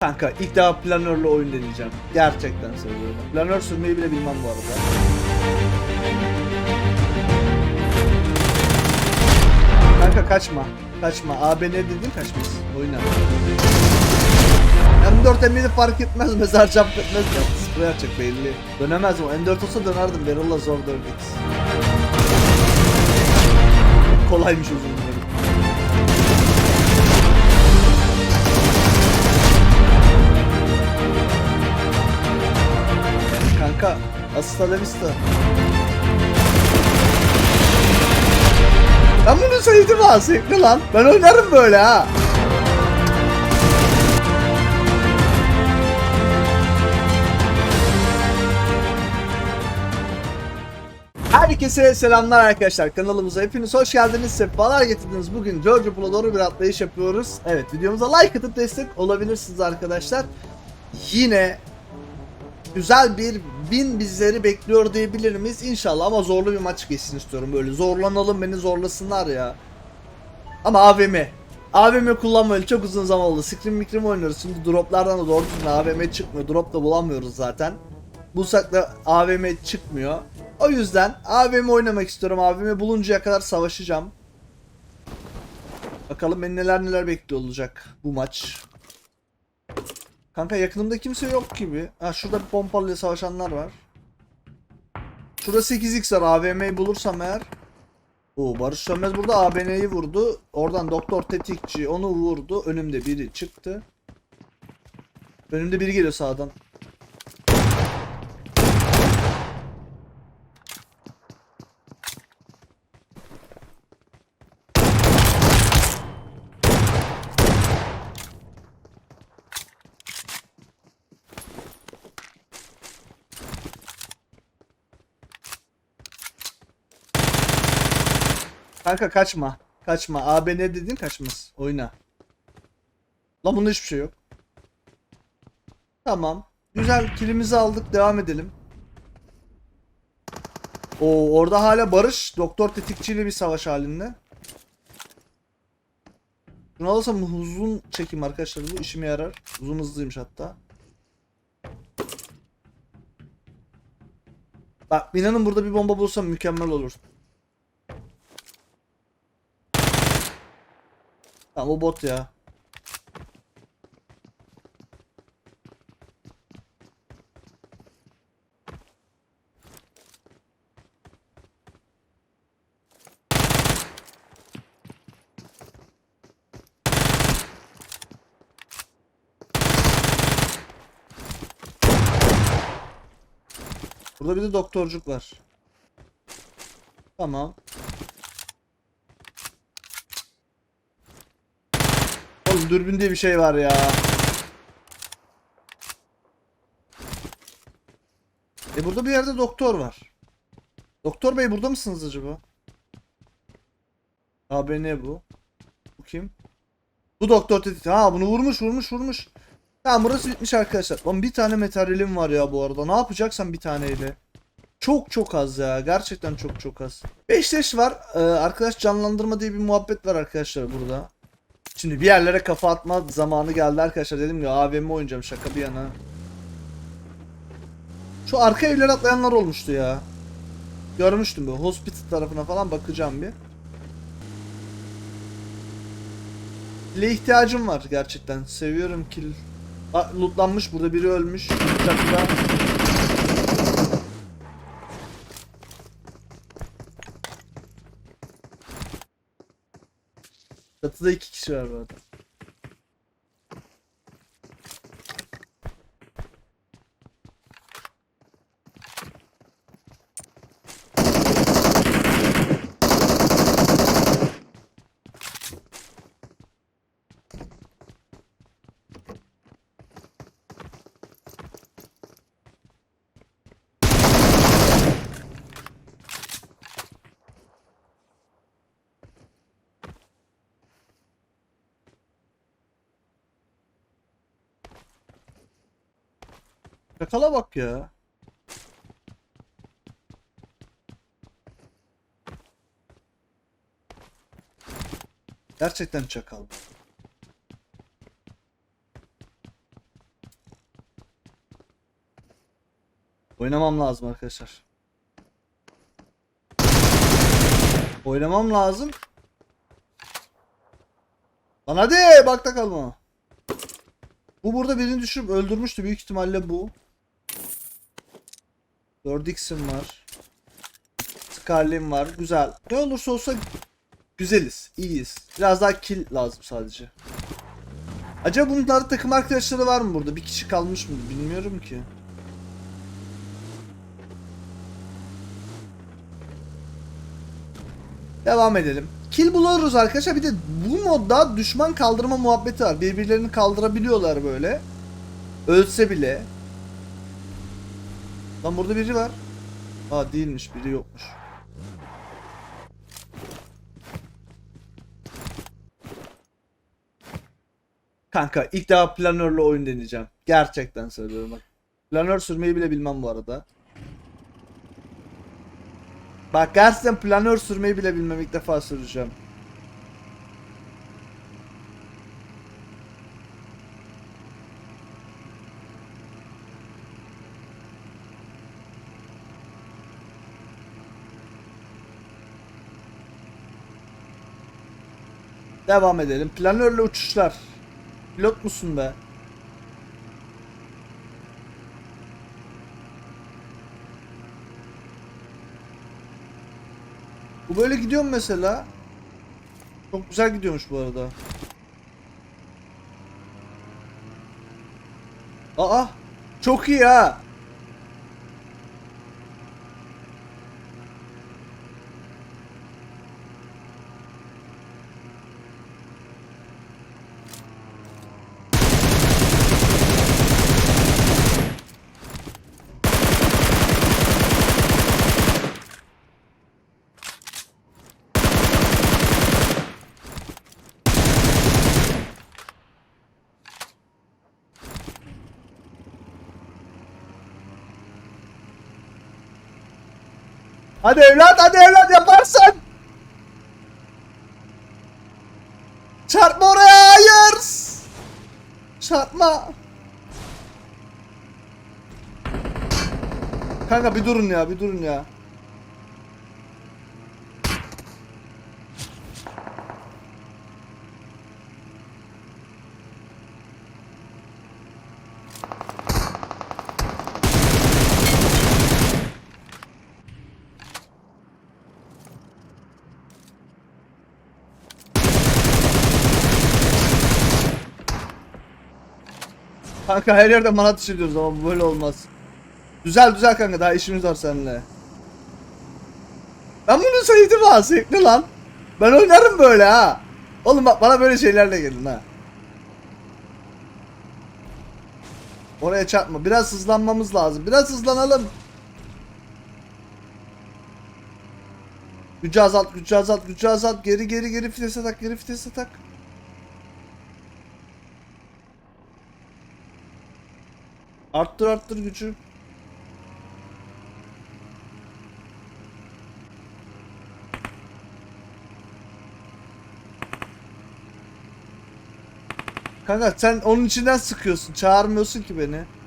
Kanka ilk defa planörle oyun deneyeceğim. Gerçekten söylüyorum. Planör sürmeyi bile bilmem bu arada. Kanka kaçma. Kaçma. AB ne dedin kaçmaz. Oyna. M4 M7 fark etmez. Mezar çap etmez. Sprey atacak belli. Dönemez mi? M4 olsa dönerdim. Barrel'la zor döndük. Kolaymış uzun Kanka hasta la vista. Ben bunu sevdim ha sevdi lan. Ben oynarım böyle ha. Herkese selamlar arkadaşlar. Kanalımıza hepiniz hoş geldiniz. Sefalar getirdiniz. Bugün George Pool'a doğru bir atlayış yapıyoruz. Evet videomuza like atıp destek olabilirsiniz arkadaşlar. Yine güzel bir win bizleri bekliyor diyebilir miyiz? İnşallah ama zorlu bir maç geçsin istiyorum. Böyle zorlanalım beni zorlasınlar ya. Ama AVM. AVM kullanmayalı çok uzun zaman oldu. Scream mikrim oynuyoruz. Şimdi droplardan da doğru düzgün AVM çıkmıyor. Drop da bulamıyoruz zaten. Bulsak da AVM çıkmıyor. O yüzden AVM oynamak istiyorum. AVM buluncaya kadar savaşacağım. Bakalım beni neler neler bekliyor olacak bu maç. Kanka yakınımda kimse yok gibi. Ha şurada bir pompalıyla savaşanlar var. Şurada 8x var. AVM'yi bulursam eğer. Oo Barış Sönmez burada ABN'yi vurdu. Oradan Doktor Tetikçi onu vurdu. Önümde biri çıktı. Önümde biri geliyor sağdan. Kanka kaçma. Kaçma. AB ne dedin kaçmaz. Oyna. Lan bunda hiçbir şey yok. Tamam. Güzel kilimizi aldık. Devam edelim. Oo orada hala Barış Doktor Tetikçiyle bir savaş halinde. Bunu alırsam uzun çekim arkadaşlar bu işime yarar. Uzun hızlıymış hatta. Bak inanın burada bir bomba bulsam mükemmel olur. Tamam o bot ya. Burada bir de doktorcuk var. Tamam. Oğlum dürbün diye bir şey var ya. E burada bir yerde doktor var. Doktor bey burada mısınız acaba? Abi ne bu? Bu kim? Bu doktor tetik. Ha bunu vurmuş vurmuş vurmuş. Tamam burası bitmiş arkadaşlar. Lan bir tane metalim var ya bu arada. Ne yapacaksan bir taneyle. Çok çok az ya. Gerçekten çok çok az. 5 leş var. Ee, arkadaş canlandırma diye bir muhabbet var arkadaşlar burada. Şimdi bir yerlere kafa atma zamanı geldi arkadaşlar. Dedim ya AVM oynayacağım şaka bir yana. Şu arka evlere atlayanlar olmuştu ya. Görmüştüm bu. Hospital tarafına falan bakacağım bir. Kill'e ihtiyacım var gerçekten. Seviyorum kill. Aa, lootlanmış burada biri ölmüş. Çatıda. Çatıda iki kişi var bu arada. Şakala bak ya. Gerçekten çakal. Oynamam lazım arkadaşlar. Oynamam lazım. Lan hadi bakta kalma. Bu burada birini düşürüp öldürmüştü büyük ihtimalle bu. 4x'im var. Scarlet'im var. Güzel. Ne olursa olsa güzeliz. iyiyiz. Biraz daha kill lazım sadece. Acaba bunlarda takım arkadaşları var mı burada? Bir kişi kalmış mı? Bilmiyorum ki. Devam edelim. Kill buluruz arkadaşlar. Bir de bu modda düşman kaldırma muhabbeti var. Birbirlerini kaldırabiliyorlar böyle. Ölse bile. Lan burada biri var. Aa değilmiş biri yokmuş. Kanka ilk defa planörle oyun deneyeceğim. Gerçekten söylüyorum bak. Planör sürmeyi bile bilmem bu arada. Bak gerçekten planör sürmeyi bile bilmem ilk defa süreceğim. Devam edelim. Planörle uçuşlar. Pilot musun be? Bu böyle gidiyor mu mesela? Çok güzel gidiyormuş bu arada. Aa! Çok iyi ha. Hadi evlat, hadi evlat yaparsın. Çarpma oraya, hayır. Çarpma. Kanka bir durun ya, bir durun ya. Kanka her yerde manat işliyoruz ama böyle olmaz. Düzel düzel kanka daha işimiz var seninle. Ben bunu sevdim ha zevkli lan. Ben oynarım böyle ha. Oğlum bak bana böyle şeylerle gelin ha. Oraya çarpma. Biraz hızlanmamız lazım. Biraz hızlanalım. Gücü azalt, gücü azalt, gücü azalt. Geri geri geri vitese tak, geri vitese tak. Arttır arttır gücü. Kanka sen onun içinden sıkıyorsun. Çağırmıyorsun ki beni.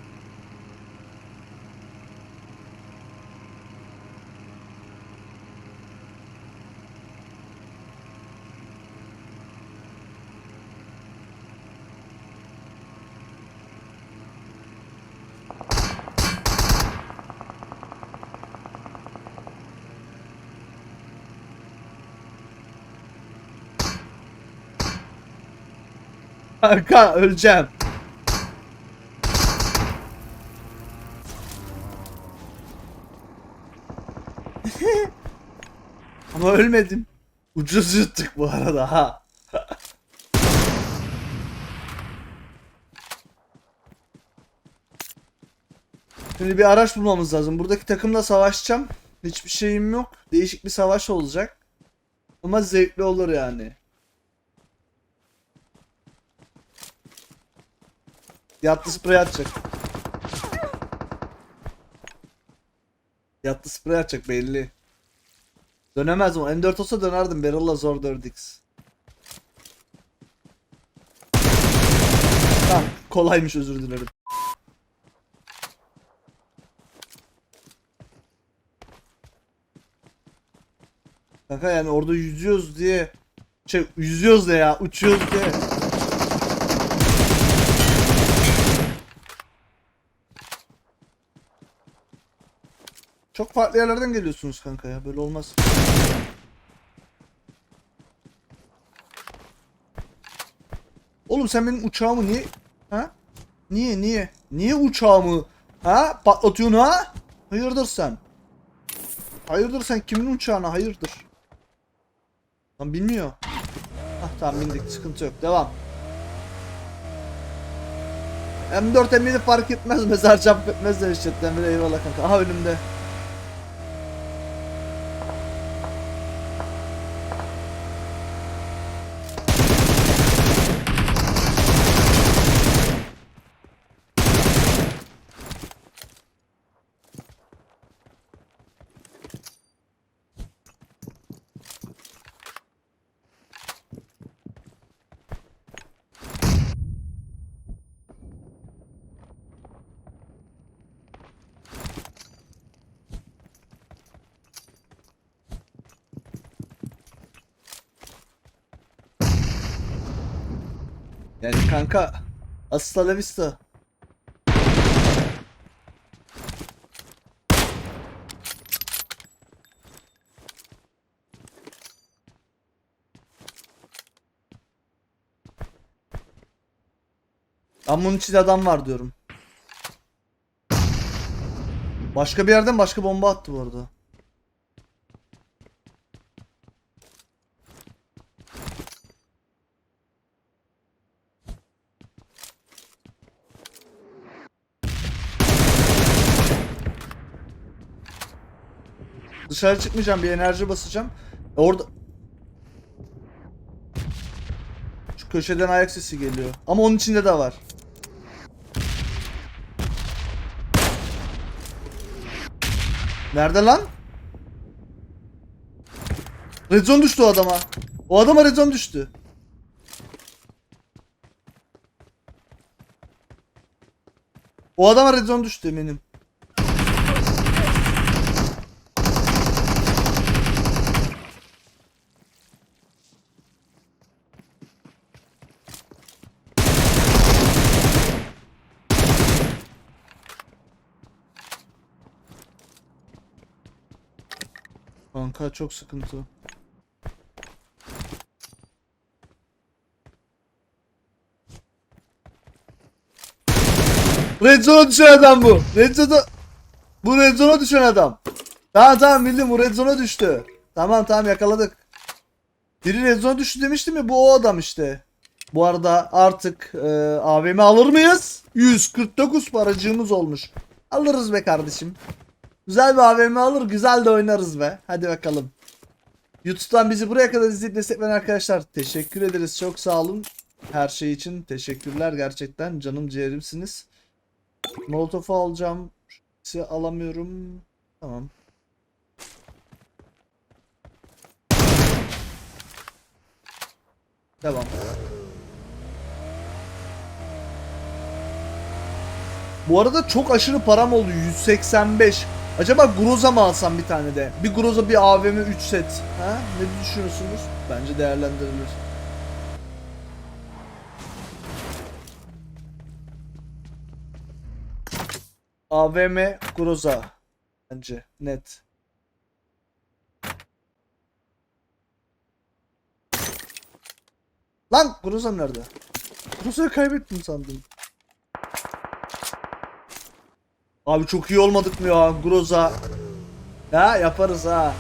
Kanka öleceğim. Ama ölmedim. Ucuz yuttuk bu arada ha. Şimdi bir araç bulmamız lazım. Buradaki takımla savaşacağım. Hiçbir şeyim yok. Değişik bir savaş olacak. Ama zevkli olur yani. Yattı sprey atacak. Yattı sprey atacak belli. Dönemez mi? M4 olsa dönerdim. Barrel'la zor 4x. Tamam ah, kolaymış özür dilerim. Kanka yani orada yüzüyoruz diye şey yüzüyoruz da ya uçuyoruz diye Farklı yerlerden geliyorsunuz kanka ya böyle olmaz. Oğlum sen benim uçağımı niye ha? Niye niye? Niye uçağımı ha patlatıyorsun ha? Hayırdır sen? Hayırdır sen kimin uçağına hayırdır? Lan bilmiyor. Ah tamam bindik sıkıntı yok devam. M4 M7 fark etmez mezar jump etmez demiş chatten bile eyvallah kanka. Aha önümde. Yani kanka hasta la vista. Ben bunun içinde adam var diyorum. Başka bir yerden başka bomba attı bu arada. Dışarı çıkmayacağım bir enerji basacağım. Orada Şu köşeden ayak sesi geliyor. Ama onun içinde de var. Nerede lan? Red zone düştü o adama. O adama red zone düştü. O adama red zone düştü eminim. Kanka çok sıkıntı. Red Zone'a düşen adam bu. Red Zone'a... Bu Red Zone'a düşen adam. Tamam tamam bildim bu Red Zone'a düştü. Tamam tamam yakaladık. Biri Red Zone'a düştü demiştim ya bu o adam işte. Bu arada artık e, AVM alır mıyız? 149 paracığımız olmuş. Alırız be kardeşim. Güzel bir AVM alır güzel de oynarız be. Hadi bakalım. YouTube'dan bizi buraya kadar izleyip destekleyen arkadaşlar teşekkür ederiz. Çok sağ olun. Her şey için teşekkürler gerçekten. Canım ciğerimsiniz. Molotof'u alacağım. Size alamıyorum. Tamam. Devam. Bu arada çok aşırı param oldu. 185. Acaba Groza mı alsam bir tane de? Bir Groza bir AVM 3 set. Ha? Ne düşünüyorsunuz? Bence değerlendirilir. AVM Groza. Bence net. Lan Groza nerede? Groza'yı kaybettim sandım. Abi çok iyi olmadık mı ya Groza? Ya yaparız ha.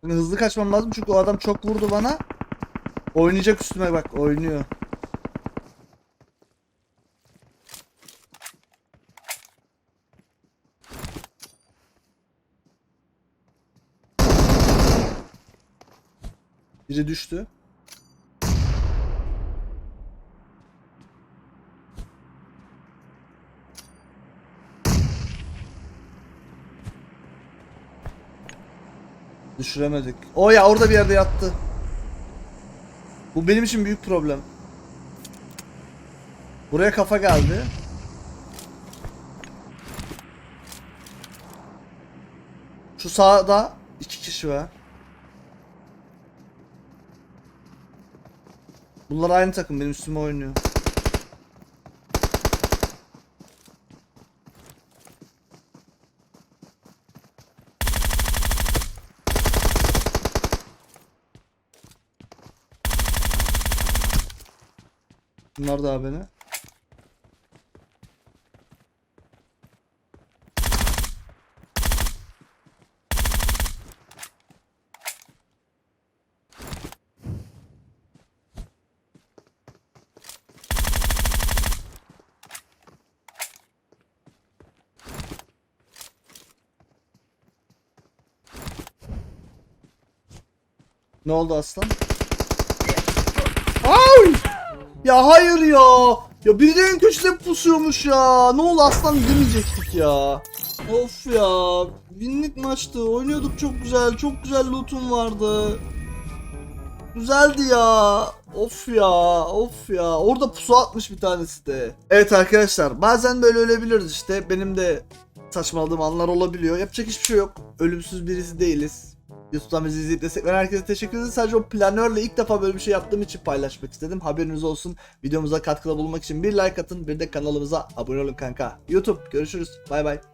Şimdi hızlı kaçmam lazım çünkü o adam çok vurdu bana. Oynayacak üstüme bak oynuyor. Biri düştü. Düşüremedik. O ya orada bir yerde yattı. Bu benim için büyük problem. Buraya kafa geldi. Şu sağda iki kişi var. Bunlar aynı takım benim üstüme oynuyor. Bunlar da beni. Ne oldu aslan? Ay! Ya hayır ya. Ya biri de en köşede pusuyormuş ya. Ne oldu aslan demeyecektik ya. Of ya. Binlik maçtı. Oynuyorduk çok güzel. Çok güzel lootum vardı. Güzeldi ya. Of ya. Of ya. Orada pusu atmış bir tanesi de. Evet arkadaşlar. Bazen böyle ölebiliriz işte. Benim de saçmaladığım anlar olabiliyor. Yapacak hiçbir şey yok. Ölümsüz birisi değiliz. YouTube'dan bizi izleyip destek veren herkese teşekkür ederiz. Sadece o planörle ilk defa böyle bir şey yaptığım için paylaşmak istedim. Haberiniz olsun. Videomuza katkıda bulunmak için bir like atın. Bir de kanalımıza abone olun kanka. YouTube görüşürüz. Bay bay.